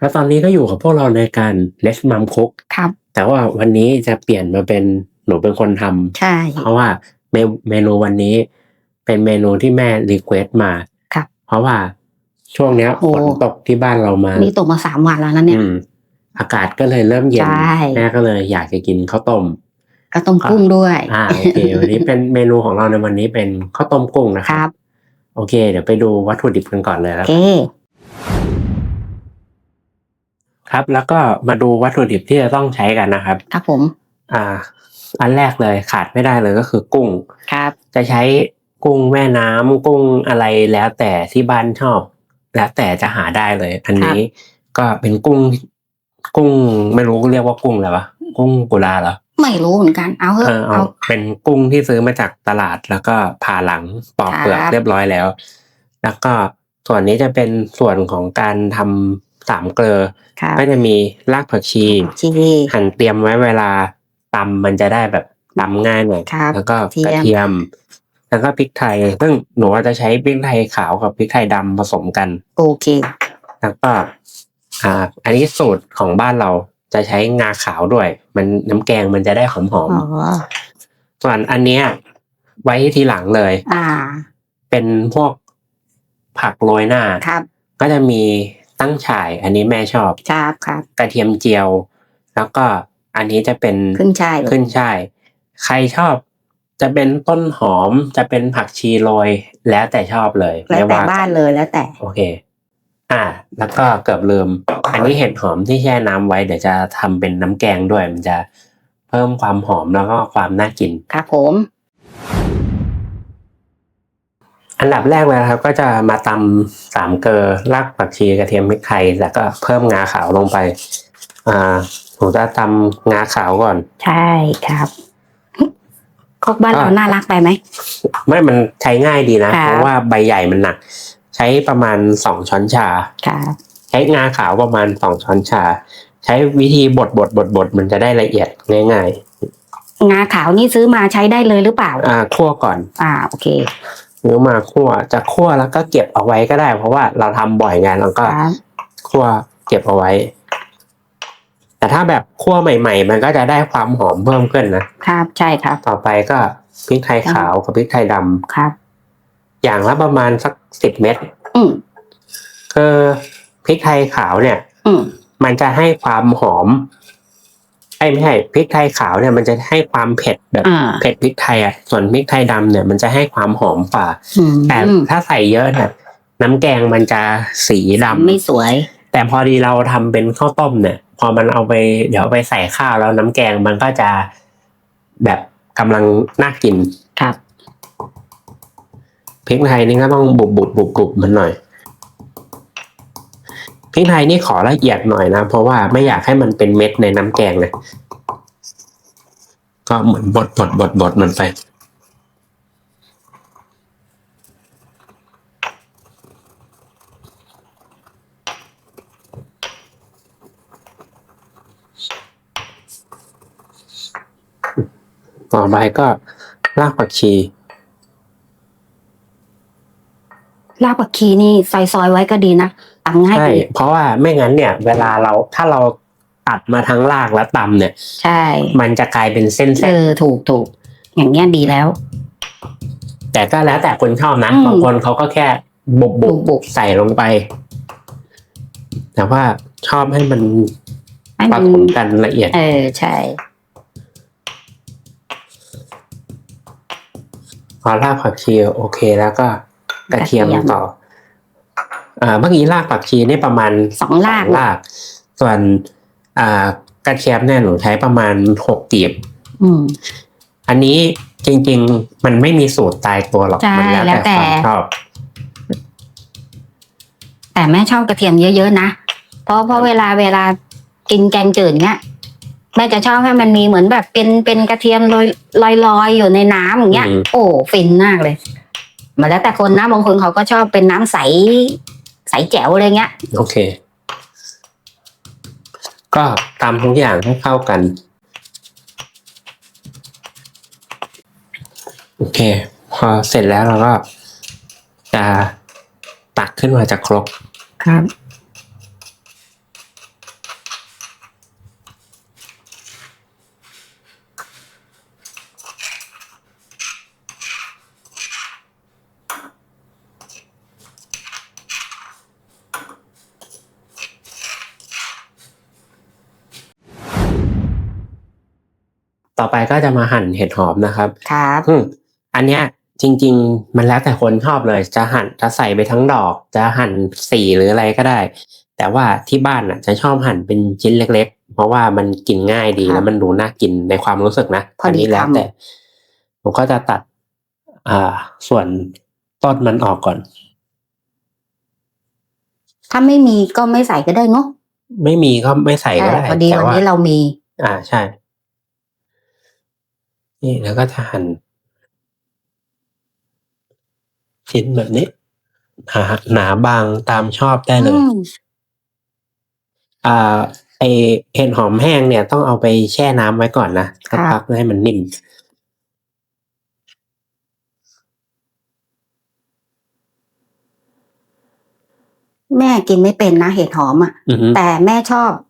แล้วตอนนี้ก็อยู่กับพวกเราในการเลสมัมคุกครับ แต่ว่าวันนี้จะเปลี่ยนมาเป็นหนูเป็นคนทำใช่ เพราะว่าเมเมนูวันนี้ เป็นเมนูที่แม่รีเควสต์มาครับ เพราะว่าช่วงเนี้ยโอ้ฝนตกที่บ้านเรามานี่ตกมาสามวันแล้วนะเนี่ยอืมอากาศก็เลยเริ่มเย็นใช่แม่ก็เลยอยากจะกินข้าวต้มก็ต้มกุ้งด้วย อ่าโอเควันนี้เป็นเมนูของเราในวันนี้เป็นข้าวต้มกุ้งนะคครัรับบโอเค เดี๋ยวไปดูวัตถุดิบกันก่อนเลยโอแล้วเค ครับ แล้วก็มาดูวัตถุดิบที่จะต้องใช้กันนะครับ ครับผม อ่า อันแรกเลยขาดไม่ได้เลยก็คือกุ้ง ครับ จะใช้กุ้งแม่น้ำกุ้งอะไรแล้วแต่ที่บ้านชอบ แล้วแต่จะหาได้เลย อันนี้ก็เป็นกุ้ง กุ้งไม่รู้เรียกว่ากุ้งอะไรวะกุ้งกุลาเหรอไม่รู้เหมือนกัน เอาเถเออะอเอาเอาเป็นกุ้งที่ซื้อมาจากตลาดแล้วก็ผ่าหลังปอกเปลือกครับเรียบร้อยแล้ว แล้วก็ส่วนนี้จะเป็นส่วนของการทำ สามเกลือครับก็จะมีรากผักชีชีหั่นเตรียมไว้เวลาตำมันจะได้แบบตำง่ายหน่อยครับแล้วก็เทียมกระเทียม แล้วก็พริกไทย ซึ่งหนูอาจจะใช้พริกไทยขาวกับพริกไทยดำผสมกัน โอเค แล้วก็ อ่า อันนี้สูตรของบ้านเราจะใช้งาขาวด้วย มันน้ำแกงมันจะได้หอมอ๋อๆส่วนอันเนี้ย ไว้ทีหลังเลย อ่า เป็นพวกผักโรยหน้าครับ ก็จะมี ตั้งฉ่าย อันนี้แม่ชอบครับครับ กระเทียมเจียว แล้วก็อันนี้จะเป็นขึ้นช่ายขึ้นช่าย ใครชอบจะเป็นต้นหอมจะเป็นผักชีโรยแล้วแต่ชอบเลยแล้วแต่ไม่บ้านเลยแล้วแต่ โอเค อ่า แล้วก็เกือบลืม อันนี้เห็ดหอมที่แช่น้ำไว้เดี๋ยวจะทำเป็นน้ำแกงด้วยมันจะเพิ่มความหอมแล้วก็ความน่ากิน ครับผม อันดับแรกเลยนะครับ ก็จะมาตำสามเกลอรากผักชีกระเทียมพริกไทยแล้วก็เพิ่มงาขาวลงไป อ่าผมจะตำงาขาวก่อน ใช่ครับครกบ้านอ่าเราน่ารักไปไหมไม่มันใช้ง่ายดีนะครับเพราะว่าใบใหญ่มันหนัก ใช้ประมาณสองช้อนชาครับใช้งาขาวประมาณสองช้อนชา ใช้วิธีบดบดบดบดมันจะได้ละเอียดง่ายงาขาวนี่ซื้อมาใช้ได้เลยหรือเปล่าๆอ่าคั่วก่อน อ่าโอเค หรือมาคั่วจะคั่วแล้วก็เก็บเอาไว้ก็ได้ เพราะว่าเราทำบ่อยไงเราก็ครับคั่วเก็บเอาไว้ แต่ถ้าแบบคั่วใหม่ ๆ มันก็จะได้ความหอมเพิ่มขึ้นนะครับใช่ครับ ต่อไปก็พริกไทยขาวกับพริกไทยดำครับ อย่างละประมาณสักสิบเม็ดอืมคือพริกไทยขาวเนี่ย อืมมันจะให้ความหอม ไอ้ยไม่ใช่พริกไทยขาวเนี่ยมันจะให้ความเผ็ดแบบอ่าเผ็ดพริกไทยอะส่วนพริกไทยดำเนี่ยมันจะให้ความหอมกว่าอืมแต่ถ้าใส่เยอะเนี่ยน้ำแกงมันจะสีดำไม่สวย แต่พอดีเราทำเป็นข้าวต้มเนี่ย พอมันเอาไป เดี๋ยวเอาไปใส่ข้าวแล้วน้ำแกงมันก็จะแบบกำลังน่ากินครับพริกไทยนี่ก็ต้องบุบบุบบุบบุบมันหน่อย พริกไทยนี่ขอละเอียดหน่อยนะ เพราะว่าไม่อยากให้มันเป็นเม็ดในน้ำแกงเลยก็เหมือนบดบดบดบดมันไปต่อไปก็รากผักชี รากผักชีนี่ซอยๆไว้ก็ดีนะ ตำง่ายใช่ดีเพราะว่าไม่งั้นเนี่ย เวลาเราถ้าเราตัดมาทั้งรากแล้วตำเนี่ย ใช่ มันจะกลายเป็นเส้นเออถูกถูกอย่างเงี้ยดีแล้วๆแต่ก็แล้วแต่คนชอบนะอืมบางคนเขาก็แค่บุบบุบุบใส่ลงไป แต่ว่าชอบให้มันให้ผมันสมกันละเอียด เออใช่พอรากผักชีโอเคแล้วก็กระเทียมกระเทียมต่ออ่า เมื่อกี้รากผักชีนี่ประมาณสองรากราก ส่วนอ่ากระเทียมเนี่ยหนูใช้ประมาณหกกีบอืมอันนี้จริง ๆ มันไม่มีสูตรตายตัวหรอกใช่มัแล้วแล้วแต่แต่ความชอบ แต่แม่ชอบกระเทียมเยอะๆนะเพราะเพราะเวลาเวลากินแกงจืดเนี้ยแม่จะชอบให้มันมีเหมือนแบบเป็นเป็นกระเทียมลอยลอยลอยอยู่ในน้ำอย่างเงี้ยอืมโอ้ฟินมากเลยมาแล้วแต่คนนะบางคนเขาก็ชอบเป็นน้ำใส ใสแจ๋วอะไรเงี้ย โอเค ก็ตามทุกอย่างให้เข้ากัน โอเค พอเสร็จแล้วเราก็จะตักขึ้นมาจากครกครับ ต่อไปก็จะมาหั่นเห็ดหอมนะครับครับอืมอันเนี้ยจริง ๆ มันแล้วแต่คนชอบเลย จะหั่นจะใส่ไปทั้งดอก จะหั่นสีหรืออะไรก็ได้ แต่ว่าที่บ้านอะ จะชอบหั่นเป็นชิ้นเล็ก ๆ เพราะว่ามันกินง่ายดีครับแล้วมันดูน่ากินในความรู้สึกนะพอดีนี้แล้วคำแต่ผมก็จะตัด อ่า ส่วนต้นมันออกก่อน ถ้าไม่มีก็ไม่ใส่ก็ได้เนาะไม่มีก็ไม่ใส่ก็ใช่ได้พอดีแต่วันว่านี้เรามี อ่าใช่ นี่แล้วก็จะหั่นชิ้นแบบนี้ หนาหนาบางตามชอบได้เลยอืมอ่าไอเห็ดหอมแห้งเนี่ยต้องเอาไปแช่น้ำไว้ก่อนนะสักพักให้มันนิ่มแม่กินไม่เป็นนะเห็ดหอมอะอือฮึแต่แม่ชอบน้ำ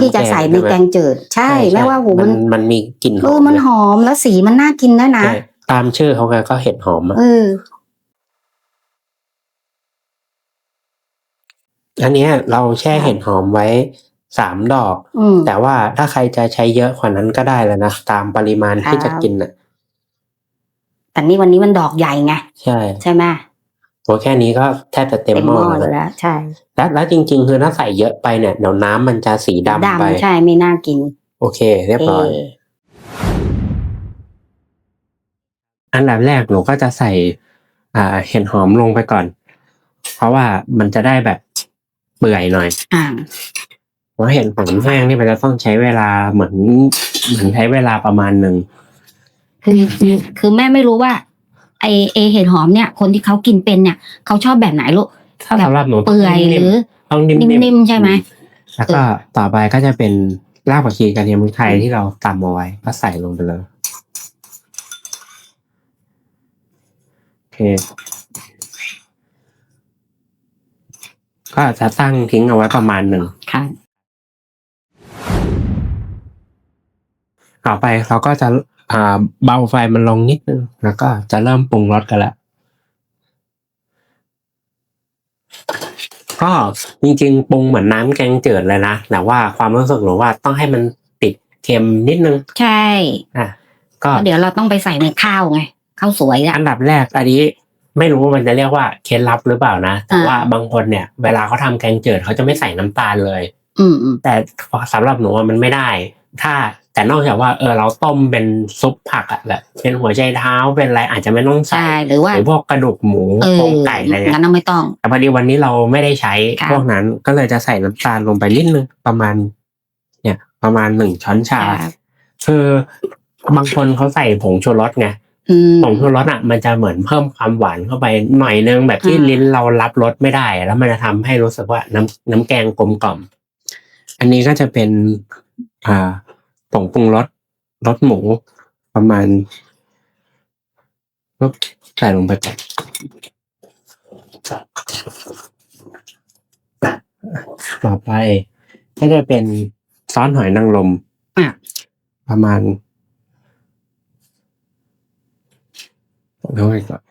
ที่จะใส่ในช่ไหมแกงจืดใช่แม่ว่าหูมัมันนมันมีกลิ่นหเอออมมันเลยหอมแล้วสีมันน่ากินด้วยนะใช่ตามชื่อเขาไงก็เห็ดหอมอะเอออันเนี้ยเราแช่เห็ดหอมไว้สามดอกอืมแต่ว่าถ้าใครจะใช้เยอะกว่านั้นก็ได้แล้วนะตามปริมาณที่ครับจะกินอะแต่นี่วันนี้มันดอกใหญ่ไงใช่ ใช่ไหมตัวแค่นี้ก็แทบจะเต็มหม้อเลแล้วยแล้วใช่ แล้วแล้วจริง ๆ คือถ้าใส่เยอะไปเนี่ยเดี๋ยวน้ำมันจะสีดำไป ดำใช่ไม่น่ากิน โอเค เรียบร้อยเออันดับแรกหนูก็จะใส่ อ่าเห็ดหอมลงไปก่อน เพราะว่ามันจะได้แบบเปื่อยหน่อยอ่าเพราะเห็ดหอมแห้งนี่มันจะต้องใช้เวลาเหมือนเหมือนใช้เวลาประมาณหนึ่งคือคือคือแม่ไม่รู้ว่าไอเอเห็ดหอมเนี่ย คนที่เขากินเป็นเนี่ยเขาชอบแบบไหนลูก ถ้าสำหรับหนูเปื่อยหรือต้องนิ่มนิ่มๆใช่ไหมแล้วก็ต่อไปก็จะเป็นรากผักชีกระเทียมพริกไทยที่เราตำเอาไว้ก็ใส่ลงไปเลยโอเคก็จะตั้งทิ้งเอาไว้ประมาณหนึ่งค่ะต่อไปเราก็จะอ่าเบาไฟมันลงนิดนึงแล้วก็จะเริ่มปรุงรสกันแล้วก็จริงๆปรุงเหมือนน้ำแกงจืดเลยนะ แต่ว่าความรู้สึกหนูว่าต้องให้มันติดเค็มนิดนึง ใช่อะก็เพราะเดี๋ยวเราต้องไปใส่ในข้าวไงข้าวสวยอะอันดับแรกอันนี้ไม่รู้ว่ามันจะเรียกว่าเคล็ดลับหรือเปล่านะ แต่อ่าว่าบางคนเนี่ย เวลาเขาทำแกงจืดเขาจะไม่ใส่น้ำตาลเลย อืมอืมแต่สำหรับหนูว่ามันไม่ได้ ถ้าแต่นอกจากว่าเออเราต้มเป็นซุปผักอะแบบเป็นหัวใจเท้าเป็นอะไรอาจจะไม่ต้องใส่ใช่หรือว่าหรือพวกกระดูกหมูเออโครงไก่อะไรเงี้งั้ยนเราไม่ต้อง แต่พอดีวันนี้เราไม่ได้ใช้ครับพวกนั้นก็เลยจะใส่น้ำตาลลงไปนิดนึงประมาณ เนี่ย ประมาณหนึ่งช้อนชาครับคือบางคนเขาใส่ผงชูรสไงอืมผงชูรสอะมันจะเหมือนเพิ่มความหวานเข้าไปหน่อยนึงแบบที่อ่าลิ้นเรารับรสไม่ได้ แล้วมันจะทำให้รู้สึกว่าน้ำน้ำแกงกลมกล่อม อันนี้ก็จะเป็น อ่าผงปรุงรสรสหมู ประมาณปุ๊บใส่ลงไปก่อนต่อไปก็จะเป็นซอสหอยนางรมอะประมาณเดี๋ยวก่อน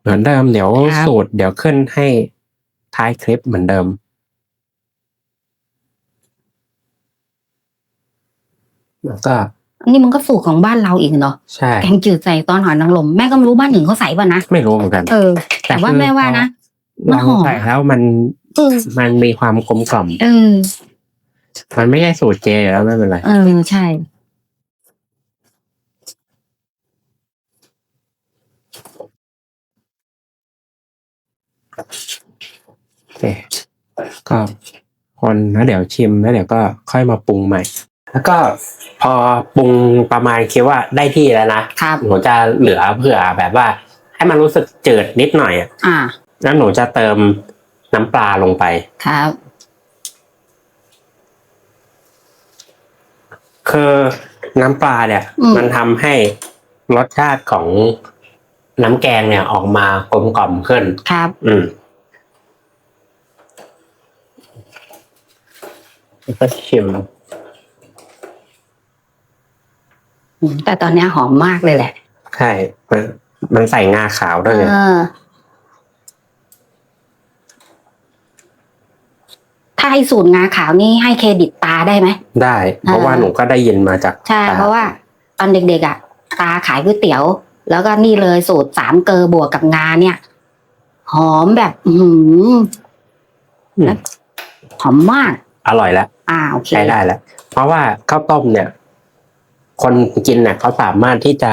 เหมือนเดิมเดี๋ยวครับสูตรเดี๋ยวขึ้นให้ท้ายคลิปเหมือนเดิม แล้วก็อันนี้มันก็สูตรของบ้านเราอีกเนาะใช่แกงจืดใส่ตอนหอยนางรมแม่ก็ไม่รู้บ้านอื่นเขาใส่ป่ะนะไม่รู้เหมือนกัน เออ แต่ว่าคือแม่ว่านะพอมันหอมลองใส่แล้วมันเออมันมีความกลมกล่อมเออมันไม่ใช่สูตรเจอยู่แล้วไม่เป็นไรเออใช่โอเคก็คนแล้วเดี๋ยวชิมแล้วเดี๋ยวก็ค่อยมาปรุงใหม่ แล้วก็พอปรุงประมาณคิดว่าได้ที่แล้วนะครับหนูจะเหลือเผื่อแบบว่า ให้มันรู้สึกจืดนิดหน่อยอะอ่า แล้วหนูจะเติมน้ำปลาลงไป ครับ คือน้ำปลาเนี่ย อืม มันทำให้รสชาติของน้ำแกงเนี่ยออกมากลมกล่อมขึ้น ครับ อืมแล้วก็ชิม อืม แต่ตอนเนี้ยหอมมากเลยแหละ ใช่ มันมันใส่งาขาวด้วยไงเออถ้าให้สูตรงาขาวนี่ให้เครดิตตาได้ไหม ได้ เพราะเออว่าหนูก็ได้ยินมาจาก ใช่ตเพราะว่า ตอนเด็กๆอะ ตาขายก๋วยเตี๋ยว แล้วก็นี่เลยสูตรสามเกลอบวกกับงาเนี่ย หอมแบบ อือหืออืมหอมมาก อร่อยแล้ว อ่าโอเคใช้ได้แล้ว เพราะว่าข้าวต้มเนี่ย คนกินเนี่ยเขาสามารถที่จะ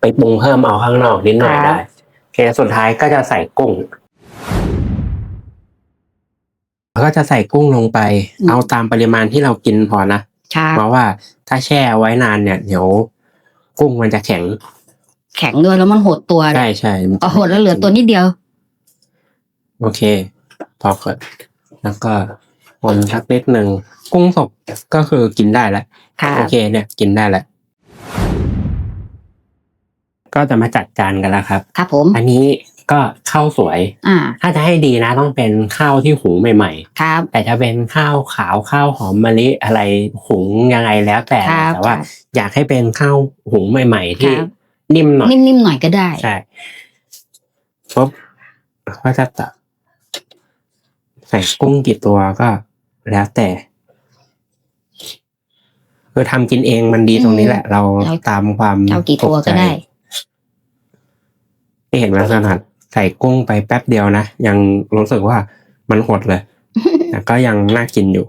ไปปรุงเพิ่มเอาข้างนอกนิดหน่อยได้โอเคสุดท้ายก็จะใส่กุ้งแล้วก็จะใส่กุ้งลงไป เอาตามปริมาณที่เรากินพอนะครับเพราะว่าถ้าแช่ไว้นานเนี่ยเดี๋ยวกุ้งมันจะแข็ง แข็งด้วยแล้วมันหดตัวใช่ใช่มันจะอ๋อหดแล้วเหลือตัวนิดเดียว โอเค พอเกิดแล้วก็คนสักนิดหนึ่งกุ้งสดก็คือกินได้แล้วครับโอเคเนี่ย กินได้แล้ว ก็จะมาจัดจานกันแล้วครับ ครับผม อันนี้ก็ข้าวสวย อ่า ถ้าจะให้ดีนะต้องเป็นข้าวที่หุงใหม่ครับ ๆ แต่จะเป็นข้าวขาวข้าวหอมมะลิอะไรหุงยังไงแล้วแต่ครับ แต่ว่า อยากให้เป็นข้าวหุงใหม่ๆที่ครับ นิ่มหน่อยนิ่มๆหน่อยก็ได้ ใช่ปุ๊บก็จะตักใส่กุ้งกี่ตัวก็แล้วแต่คือทำกินเองมันดีตรงนี้แหละ เราเราตามความเอากี่ตัวก็ได้ที่ เห็นมาขนาดใส่กุ้งไปแป๊บเดียวนะ ยังรู้สึกว่ามันหดเลยแต่ก็ยังน่ากินอยู่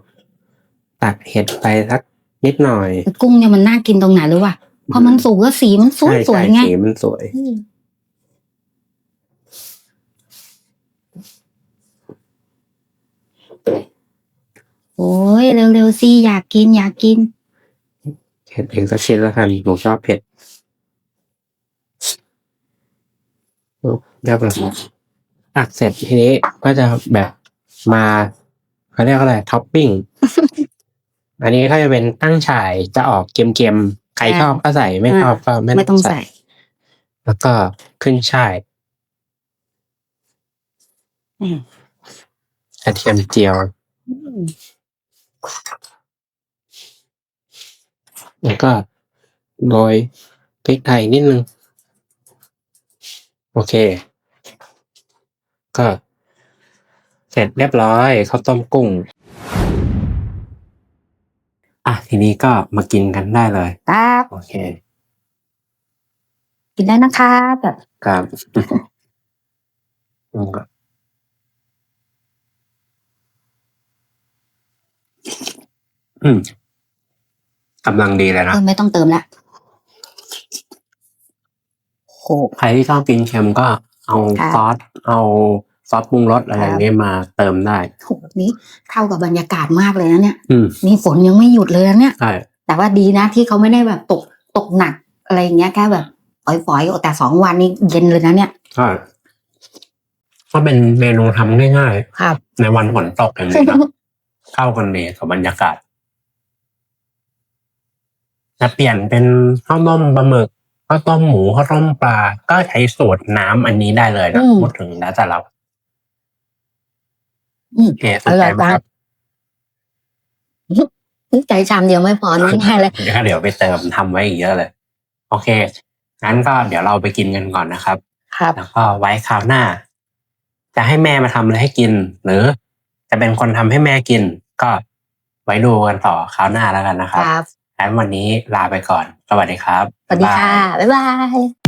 ตักเห็ดไปสักนิดหน่อยแต่กุ้งเนี่ยมันน่ากินตรงไหนรู้ป่ะพอมันสุกแล้วสีมันสวยใช่สวยใช่ไงสีมันสวยอืมโอ้ยเร็วๆสิอยากกินอยากกินเผ็ดเองสักชิ้นแล้วกันหนูชอบเผ็ดปุ๊บ เรียบร้อยตักเสร็จทีนี้ก็จะแบบมาเขาเรียกว่าอะไรท็อปปิ้ง อันนี้ก็จะเป็นตั้งฉ่ายจะออกเกมๆใครชอบก็ใส่ไม่ชอบก็ไม่ไม่ต้องใส่ แล้วก็ขึ้นช่ายอืมกระเทียมเจียว แล้วก็โรยพริกไทยนิดนึง โอเค ก็ เสร็จเรียบร้อยข้าวต้มกุ้ง อะทีนี้ก็มากินกันได้เลย ครับ โอเค กินได้นะคะแบบครับอืมก็อืมกำลังดีเลยนะ เออไม่ต้องเติมละ โหใครที่ชอบกินเค็มก็เอาค่ะ ซอสเอาซอสปรุงรสอะไรครับเงี้ยมาเติมได้โหนี้เข้ากับบรรยากาศมากเลยนะเนี่ยอืมนี่ฝนยังไม่หยุดเลยนะเนี่ย ใช่แต่ว่าดีนะที่เขาไม่ได้แบบตกตกหนักอะไรอย่างเงี้ยแค่แบบฝอยๆแต่สองวันนี้เย็นเลยนะเนี่ย ใช่ก็เป็นเมนูทำง่ายครับ ๆ ในวันฝนตกอย่างนี้นะเข้ากันดีกับบรรยากาศจะเปลี่ยนเป็นข้าวต้มปลาหมึก ข้าวต้มหมูข้าวต้มปลา ก็ใช้สูตรน้ำอันนี้ได้เลยนะอืม พูดถึงแล้วแต่เราอืม โอเคสนใจไหมครับใจชามเดียวไม่พอนี่ง่ายเลย เดี๋ยวเดี๋ยวไปเติมทำไว้อีกเยอะเลย โอเคงั้นก็เดี๋ยวเราไปกินกันก่อนนะครับ ครับ แล้วก็ไว้คราวหน้า จะให้แม่มาทำอะไรให้กิน หรือจะเป็นคนทำให้แม่กิน ก็ไว้ดูกันต่อคราวหน้าแล้วกันนะคครับ รับ งั้นวันนี้ลาไปก่อน สวัสดีครับ สวัสดีค่ะ บ๊ายบาย